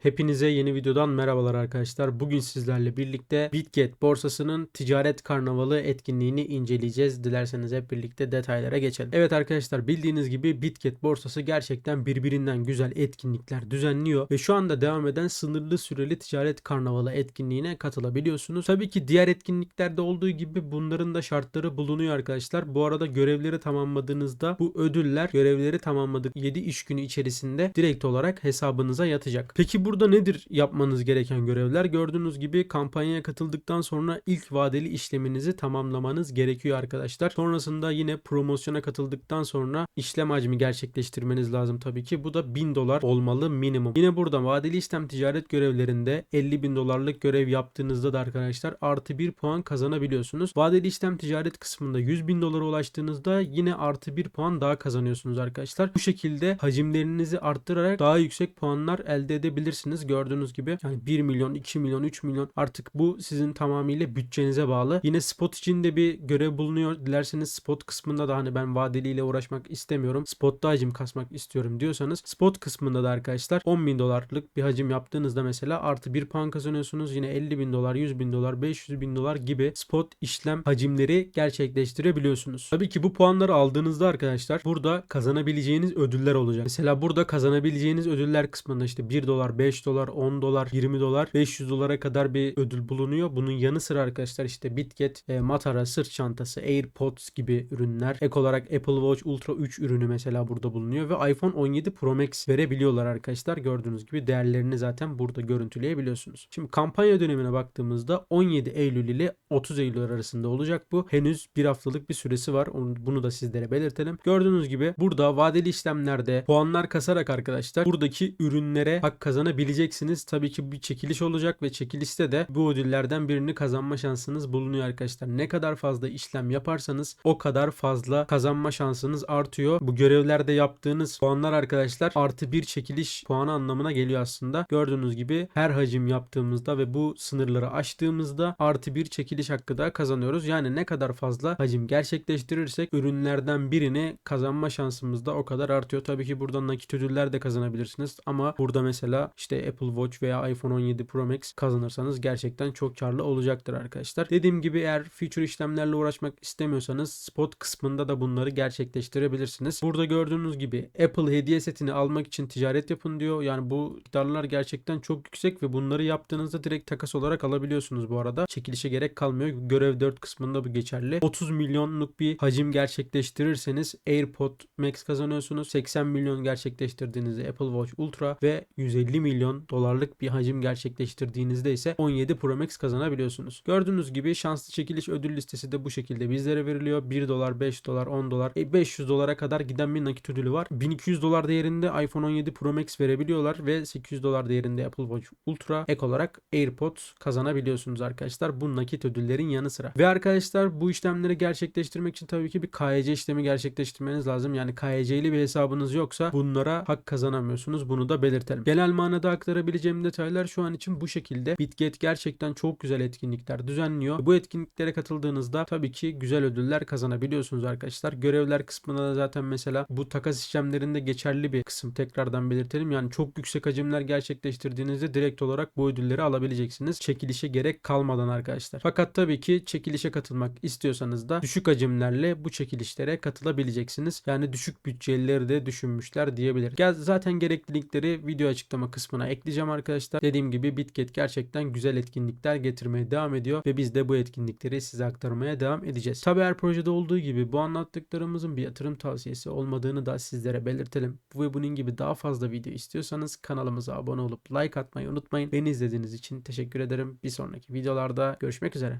Hepinize yeni videodan merhabalar arkadaşlar. Bugün sizlerle birlikte Bitget borsasının ticaret karnavalı etkinliğini inceleyeceğiz. Dilerseniz hep birlikte detaylara geçelim. Evet arkadaşlar bildiğiniz gibi Bitget borsası gerçekten birbirinden güzel etkinlikler düzenliyor ve şu anda devam eden sınırlı süreli ticaret karnavalı etkinliğine katılabiliyorsunuz. Tabii ki diğer etkinliklerde olduğu gibi bunların da şartları bulunuyor arkadaşlar. Bu arada görevleri tamamladığınızda bu ödüller görevleri tamamladık 7 iş günü içerisinde direkt olarak hesabınıza yatacak. Peki burada nedir yapmanız gereken görevler? Gördüğünüz gibi kampanyaya katıldıktan sonra ilk vadeli işleminizi tamamlamanız gerekiyor arkadaşlar. Sonrasında yine promosyona katıldıktan sonra işlem hacmi gerçekleştirmeniz lazım tabii ki. Bu da 1000 dolar olmalı minimum. Yine burada vadeli işlem ticaret görevlerinde 50 bin dolarlık görev yaptığınızda da arkadaşlar artı 1 puan kazanabiliyorsunuz. Vadeli işlem ticaret kısmında 100 bin dolara ulaştığınızda yine artı 1 puan daha kazanıyorsunuz arkadaşlar. Bu şekilde hacimlerinizi arttırarak daha yüksek puanlar elde edebilirsiniz. Gördüğünüz gibi yani 1 milyon, 2 milyon, 3 milyon artık bu sizin tamamıyla bütçenize bağlı. Yine spot için de bir görev bulunuyor. Dilerseniz spot kısmında da hani ben vadeliyle uğraşmak istemiyorum. Spotta hacim kasmak istiyorum diyorsanız spot kısmında da arkadaşlar 10 bin dolarlık bir hacim yaptığınızda mesela artı 1 puan kazanıyorsunuz. Yine 50 bin dolar, 100 bin dolar, 500 bin dolar gibi spot işlem hacimleri gerçekleştirebiliyorsunuz. Tabii ki bu puanları aldığınızda arkadaşlar burada kazanabileceğiniz ödüller olacak. Mesela burada kazanabileceğiniz ödüller kısmında işte 1 dolar, 5 dolar, 10 dolar, 20 dolar, 500 dolara kadar bir ödül bulunuyor. Bunun yanı sıra arkadaşlar işte Bitget, e, Matara, sırt çantası, AirPods gibi ürünler. Ek olarak Apple Watch Ultra 3 ürünü mesela burada bulunuyor ve iPhone 17 Pro Max verebiliyorlar arkadaşlar. Gördüğünüz gibi değerlerini zaten burada görüntüleyebiliyorsunuz. Şimdi kampanya dönemine baktığımızda 17 Eylül ile 30 Eylül arasında olacak bu. Henüz bir haftalık bir süresi var. Bunu da sizlere belirtelim. Gördüğünüz gibi burada vadeli işlemlerde puanlar kasarak arkadaşlar buradaki ürünlere hak kazanabileceksiniz. Tabii ki bir çekiliş olacak ve çekilişte de bu ödüllerden birini kazanma şansınız bulunuyor arkadaşlar. Ne kadar fazla işlem yaparsanız o kadar fazla kazanma şansınız artıyor. Bu görevlerde yaptığınız puanlar arkadaşlar artı bir çekiliş puanı anlamına geliyor aslında. Gördüğünüz gibi her hacim yaptığımızda ve bu sınırları aştığımızda artı bir çekiliş hakkı da kazanıyoruz. Yani ne kadar fazla hacim gerçekleştirirsek ürünlerden birini kazanma şansımız da o kadar artıyor. Tabii ki buradan nakit ödüller de kazanabilirsiniz ama burada mesela işte Apple Watch veya iPhone 17 Pro Max kazanırsanız gerçekten çok karlı olacaktır arkadaşlar. Dediğim gibi eğer future işlemlerle uğraşmak istemiyorsanız spot kısmında da bunları gerçekleştirebilirsiniz. Burada gördüğünüz gibi Apple hediye setini almak için ticaret yapın diyor. Yani bu miktarlar gerçekten çok yüksek ve bunları yaptığınızda direkt takas olarak alabiliyorsunuz bu arada. Çekilişe gerek kalmıyor. Görev 4 kısmında bu geçerli. 30 milyonluk bir hacim gerçekleştirirseniz AirPod Max kazanıyorsunuz. 80 milyon gerçekleştirdiğinizde Apple Watch Ultra ve 150 milyon dolarlık bir hacim gerçekleştirdiğinizde ise 17 Pro Max kazanabiliyorsunuz. Gördüğünüz gibi şanslı çekiliş ödül listesi de bu şekilde bizlere veriliyor. 1 dolar, 5 dolar, 10 dolar, e, 500 dolara kadar giden bir nakit ödülü var. 1200 dolar değerinde iPhone 17 Pro Max verebiliyorlar ve 800 dolar değerinde Apple Watch Ultra ek olarak AirPods kazanabiliyorsunuz arkadaşlar. Bu nakit ödüllerin yanı sıra. Ve arkadaşlar bu işlemleri gerçekleştirmek için tabii ki bir KYC işlemi gerçekleştirmeniz lazım. Yani KYC'li bir hesabınız yoksa bunlara hak kazanamıyorsunuz. Bunu da belirtelim. Genel manada aktarabileceğim detaylar şu an için bu şekilde. Bitget gerçekten çok güzel etkinlikler düzenliyor. Bu etkinliklere katıldığınızda tabii ki güzel ödüller kazanabiliyorsunuz arkadaşlar. Görevler kısmında da zaten mesela bu takas işlemlerinde geçerli bir kısım. Tekrardan belirtelim. Yani çok yüksek hacimler gerçekleştirdiğinizde direkt olarak bu ödülleri alabileceksiniz. Çekilişe gerek kalmadan arkadaşlar. Fakat tabii ki çekilişe katılmak istiyorsanız da düşük hacimlerle bu çekilişlere katılabileceksiniz. Yani düşük bütçelileri de düşünmüşler diyebilirim. Gel zaten gerekli linkleri video açıklama kısmına ekleyeceğim arkadaşlar. Dediğim gibi Bitget gerçekten güzel etkinlikler getirmeye devam ediyor ve biz de bu etkinlikleri size aktarmaya devam edeceğiz. Tabii her projede olduğu gibi bu anlattıklarımızın bir yatırım tavsiyesi olmadığını da sizlere belirtelim. Bu ve bunun gibi daha fazla video istiyorsanız kanalımıza abone olup like atmayı unutmayın. Beni izlediğiniz için teşekkür ederim. Bir sonraki videolarda görüşmek üzere.